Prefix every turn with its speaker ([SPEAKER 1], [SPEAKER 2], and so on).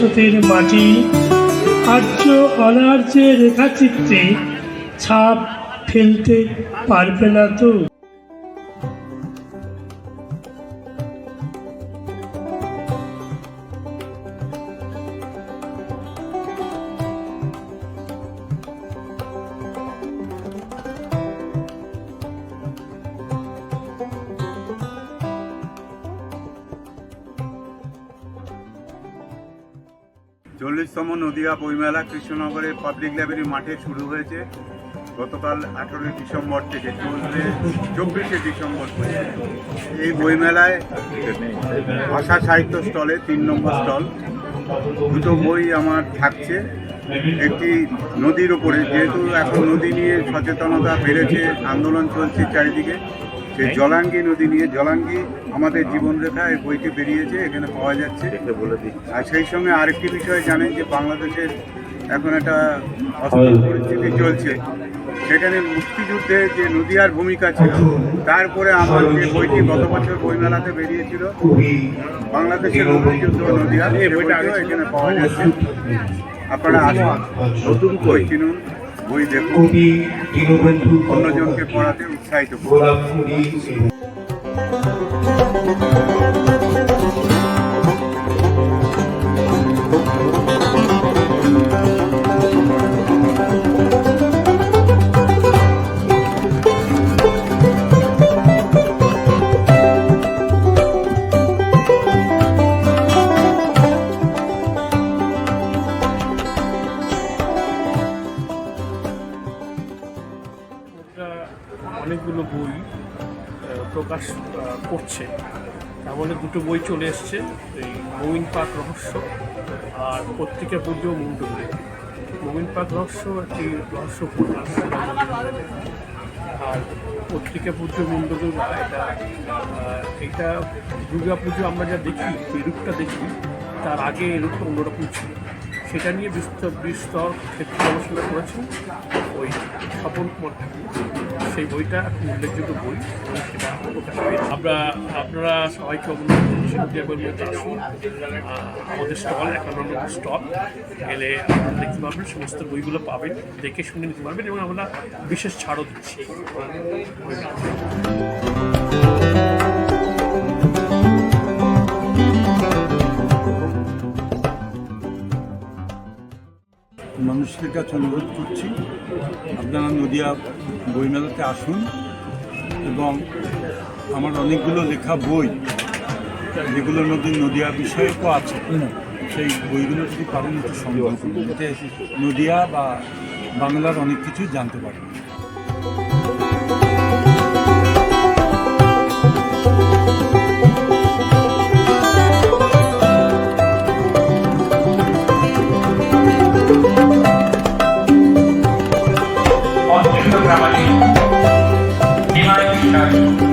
[SPEAKER 1] ভবিষ্যতের মাটি আর্য অনার্যের রেখাচিত্রে ছাপ ফেলতে পারবে না তো?
[SPEAKER 2] চল্লিশতম নদিয়া বইমেলা কৃষ্ণনগরের পাবলিক লাইব্রেরি মাঠে শুরু হয়েছে। গতকাল আঠেরোই ডিসেম্বর থেকে চলবে চব্বিশে ডিসেম্বর এই বইমেলায় ভাষা সাহিত্য স্টলে তিন নম্বর স্টল। দুটো বই আমার থাকছে। একটি নদীর ওপরে যেহেতু এখন নদী নিয়ে সচেতনতা বেড়েছে, আন্দোলন চলছে চারিদিকে। সেই জলাঙ্গি নদী নিয়ে জলাঙ্গি আমাদের জীবনরেখা এই বইটি বেরিয়েছে এখানে পাওয়া যাচ্ছে। আর সেই সঙ্গে আরেকটি বিষয় জানেন যে বাংলাদেশের এখন একটা অস্থির পরিস্থিতি চলছে। সেখানে মুক্তিযুদ্ধে যে নদিয়ার ভূমিকা ছিল তারপরে আমার যে বইটি গত বছর বইমেলাতে বেরিয়েছিল বাংলাদেশের মুক্তিযুদ্ধ নদিয়া এই বইটাও এখানে পাওয়া যাচ্ছে। আপনারা আসুন নতুন বই কিনুন। বই দেখুন অন্যজনকে পড়াতে উৎসাহিত করুন।
[SPEAKER 3] অনেকগুলো বই প্রকাশ করছে। মধ্যে দুটো বই চলে এসছে এই মমিন পাক রহস্য আর পত্রিকা পূজ্য মুন্ডুলে মমিন পাক রহস্য একটি রহস্য উপন্যাস। আর পত্রিকা মুন্ডগুল এটা আহ, এটা দুর্গা পুজো আমরা যা দেখি এই রূপটা দেখি তার আগে এই রূপটা অন্যরকম ছিল। সেটা নিয়ে বিস্তর বিস্তর ক্ষেত্রে গবেষণা করেছেন ওই স্বপন কুমার সেই বইটা একটা উল্লেখযোগ্য বই। সেটা আমরা, আপনারা সবাইকে মধ্যে আসুন। আমাদের স্টল একান্ন নম্বর স্টল। এলে আপনারা দেখতে পারবেন সমস্ত বইগুলো পাবেন, দেখে শুনে নিতে পারবেন এবং আমরা বিশেষ ছাড়ও দিচ্ছি।
[SPEAKER 4] মানুষের কাছে অনুরোধ করছি, আপনারা নদিয়া বইমেলাতে আসুন এবং আমার অনেকগুলো লেখা বই, যেগুলোর মধ্যে নদিয়া বিষয়কও আছে, সেই বইগুলো যদি পারেন একটু সংগ্রহ করুন। নদিয়া বা বাংলার অনেক কিছুই জানতে পারবেন time.